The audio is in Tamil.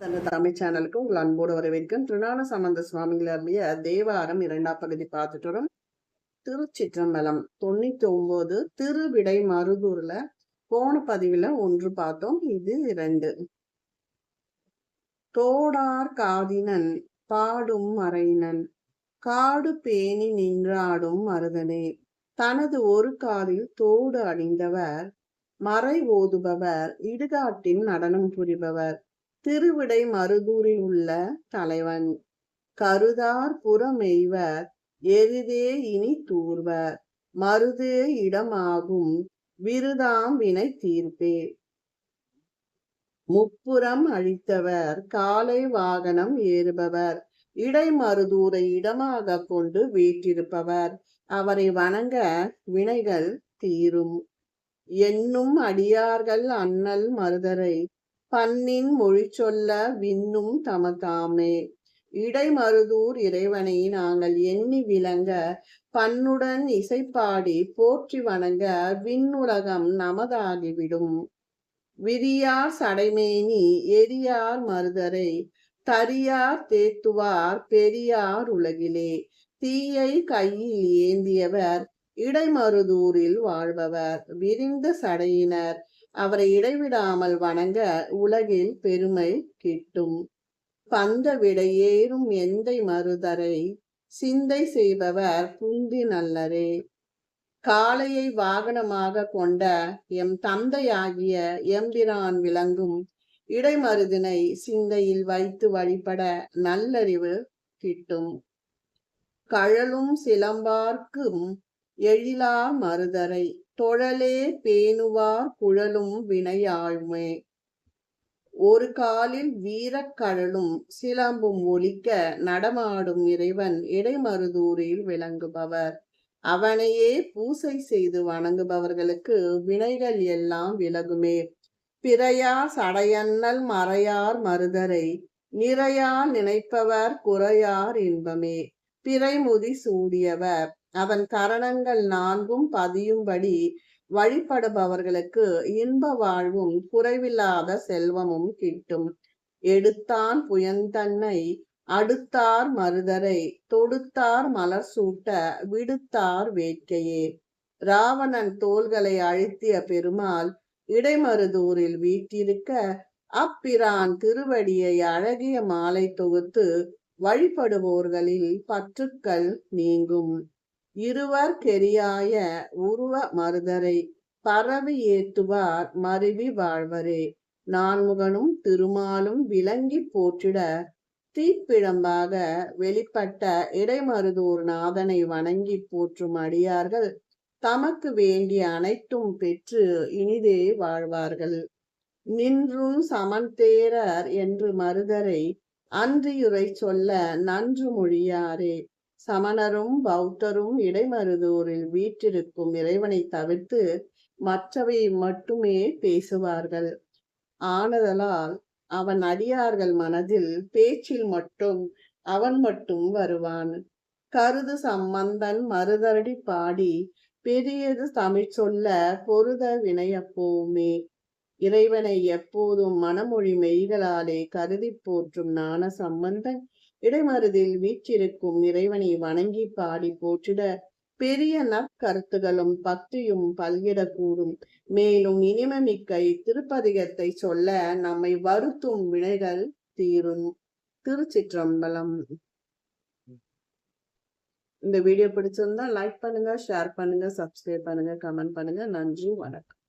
தந்த தமிழ் சேனலுக்கு உங்கள் அன்போடு வரவேற்கும் திருநான சம்பந்த சுவாமிகள் அருளிய தேவாரம் இரண்டாம் பகுதி பார்த்துட்டு வரோம் திருச்சிற்றம்பலம் தொண்ணூத்தி ஒன்பது திருவிடை மருதூர்ல போன பதிவுல ஒன்று பார்த்தோம். இது இரண்டு தோடார் காதினன் பாடும் மறைனன் காடு பேணி நின்றாடும் மருதனே. தனது ஒரு காதில் தோடு அணிந்தவர் மறை ஓதுபவர் இடுகாட்டின் நடனம் புரிபவர். திருவிடை மருதூரில் உள்ள தலைவன். கருதார் புறமெய்வர் எருதே இனி தூர்வர். மருதே இடமாகும் விருதாம் வினை தீர்ப்பே முப்புறம் அழித்தவர் காலை வாகனம் ஏறுபவர். இடைமருதூரை இடமாக கொண்டு வீட்டிருப்பவர் அவரை வணங்க வினைகள் தீரும். என்னும் அடியார்கள் அண்ணல் மருதரை பண்ணின் மொழி சொல்ல விண்ணும் தமதாமே. இடைமருதூர் இறைவனை நாங்கள் எண்ணி விளங்க பண்ணுடன் இசைப்பாடி போற்றி வணங்க விண்ணுலகம் நமதாகிவிடும். விரியார் சடைமேனி எரியார் மருதரை தரியார் தேத்துவார் பெரியார் உலகிலே. தீயை கையில் ஏந்தியவர் இடைமருதூரில் வாழ்பவர். விரிந்த சடையினர் அவரை இடைவிடாமல் வணங்க உலகில் பெருமை கிட்டும். பந்த விடையேறும் எந்தை மருதரை சிந்தை செய்பவர் புந்தி நல்லரே. காளையை வாகனமாக கொண்ட எம் தந்தையாகிய எம்பிரான் விளங்கும் இடைமருதினை சிந்தையில் வைத்து வழிபட நல்லறிவு கிட்டும். கழலும் சிலம்பார்க்கும் எழிலா மருதரை தொழலே பேணுவார் குழலும் வினையாழ்மே. ஒரு காலில் வீரக்கழலும் சிலம்பும் ஒலிக்க நடமாடும் இறைவன் இடைமருதூரில் விளங்குபவர். அவனையே பூசை செய்து வணங்குபவர்களுக்கு வினைகள் எல்லாம் விலகுமே. பிறையார் சடையன்னல் மறையார் மருதரை நிறையார் நினைப்பவர் குறையார் இன்பமே. பிறைமுதி சூடியவர் அவன் கரணங்கள் நான்கும் பதியும்படி வழிபடுபவர்களுக்கு இன்ப வாழ்வும் குறைவில்லாத செல்வமும் கிட்டும். எடுத்தான் புயந்தன்னை அடுத்தார் மருதரை தொடுத்தார் மலர் சூட்ட விடுத்தார் வேட்கையே. ராவணன் தோள்களை அழுத்திய பெருமாள் இடைமருதூரில் வீட்டிருக்க அப்பிரான் திருவடியை அழகிய மாலை தொகுத்து வழிபடுவோர்களில் பற்றுக்கள் நீங்கும். இருவர் கெரியாய உருவ மருதரை பரவி ஏத்துவார் மருவி வாழ்வரே. நான்முகனும் திருமாலும் விளங்கி போற்றிட தீப்பிழம்பாக வெளிப்பட்ட இடைமருதூர் நாதனை வணங்கி போற்றும் அடியார்கள் தமக்கு வேண்டிய அனைத்தும் பெற்று இனிதே வாழ்வார்கள். நின்றும் சமந்தேரர் என்று மருதரை அன்றியுரை சொல்ல நன்று மொழியாரே. சமணரும் பௌத்தரும் இடைமருதூரில் வீற்றிருக்கும் இறைவனை தவிர்த்து மற்றவை மட்டுமே பேசுவார்கள். ஆனதலால் அவன் அடியார்கள் மனதில் பேச்சில் மட்டும் அவன் மட்டும் வருவான். கருது சம்பந்தன் மறுதரடி பாடி பெரியது தமிழ் சொல்ல பொருத வினையப்போமே. இறைவனை எப்போதும் மனமொழி மெய்களாலே கருதி போற்றும் ஞான சம்பந்தன் இடைமருதில் வீற்றிருக்கும் இறைவனை வணங்கி பாடி போற்றிட பெரிய நற்கருத்துகளும் பக்தியும் பல்கிடக்கூடும். மேலும் இனிமமிக்க திருப்பதிகத்தை சொல்ல நம்மை வருத்தும் வினைகள் தீரும். திருச்சிற்றம்பலம். இந்த வீடியோ பிடிச்சிருந்தா லைக் பண்ணுங்க ஷேர் பண்ணுங்க சப்ஸ்கிரைப் பண்ணுங்க கமெண்ட் பண்ணுங்க. நன்றி வணக்கம்.